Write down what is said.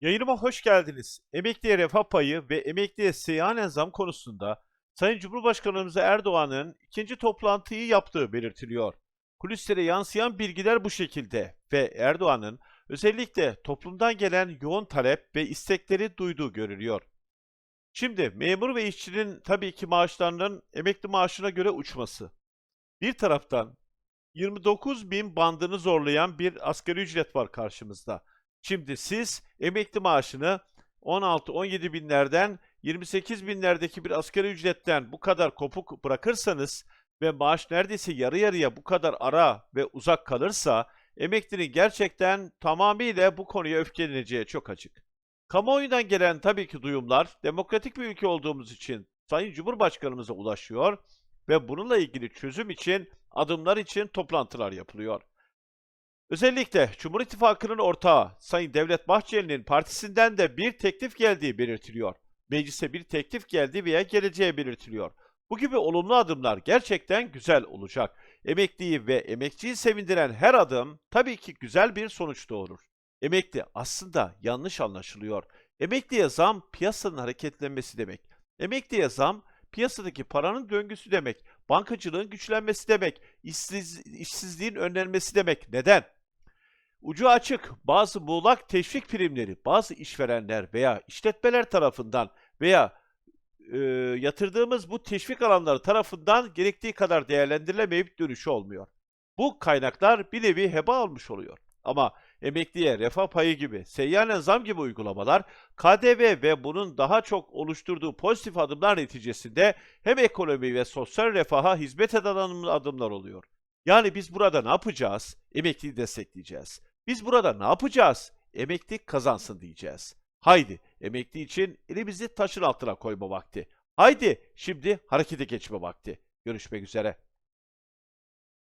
Yayınıma hoş geldiniz. Emekliye refah payı ve emekliye seyyanen zam konusunda Sayın Cumhurbaşkanımız Erdoğan'ın ikinci toplantıyı yaptığı belirtiliyor. Kulislere yansıyan bilgiler bu şekilde ve Erdoğan'ın özellikle toplumdan gelen yoğun talep ve istekleri duyduğu görülüyor. Şimdi memur ve işçinin tabii ki maaşlarının emekli maaşına göre uçması. Bir taraftan 29 bin bandını zorlayan bir asgari ücret var karşımızda. Şimdi siz emekli maaşını 16-17 binlerden 28 binlerdeki bir asgari ücretten bu kadar kopuk bırakırsanız ve maaş neredeyse yarı yarıya bu kadar ara ve uzak kalırsa emeklinin gerçekten tamamıyla bu konuya öfkeleneceği çok açık. Kamuoyundan gelen tabii ki duyumlar demokratik bir ülke olduğumuz için Sayın Cumhurbaşkanımıza ulaşıyor ve bununla ilgili çözüm için adımlar için toplantılar yapılıyor. Özellikle Cumhur İttifakı'nın ortağı Sayın Devlet Bahçeli'nin partisinden de bir teklif geldiği belirtiliyor. Meclise bir teklif geldi veya geleceği belirtiliyor. Bu gibi olumlu adımlar gerçekten güzel olacak. Emekliyi ve emekçiyi sevindiren her adım tabii ki güzel bir sonuç doğurur. Emekli aslında yanlış anlaşılıyor. Emekliye zam piyasanın hareketlenmesi demek. Emekliye zam piyasadaki paranın döngüsü demek. Bankacılığın güçlenmesi demek. işsiz- işsizliğin önlenmesi demek. Neden? Ucu açık bazı muğlak teşvik primleri bazı işverenler veya işletmeler tarafından veya e, yatırdığımız bu teşvik alanları tarafından gerektiği kadar değerlendirilemeyip dönüşü olmuyor. Bu kaynaklar bir nevi heba olmuş oluyor. Ama emekliye refah payı gibi, seyyanen zam gibi uygulamalar KDV ve bunun daha çok oluşturduğu pozitif adımlar neticesinde hem ekonomi ve sosyal refaha hizmet eden adım- adımlar oluyor. Yani biz burada ne yapacağız? Emekliyi destekleyeceğiz. Biz burada ne yapacağız? Emekli kazansın diyeceğiz. Haydi emekli için elimizi taşın altına koyma vakti. Haydi şimdi harekete geçme vakti. Görüşmek üzere.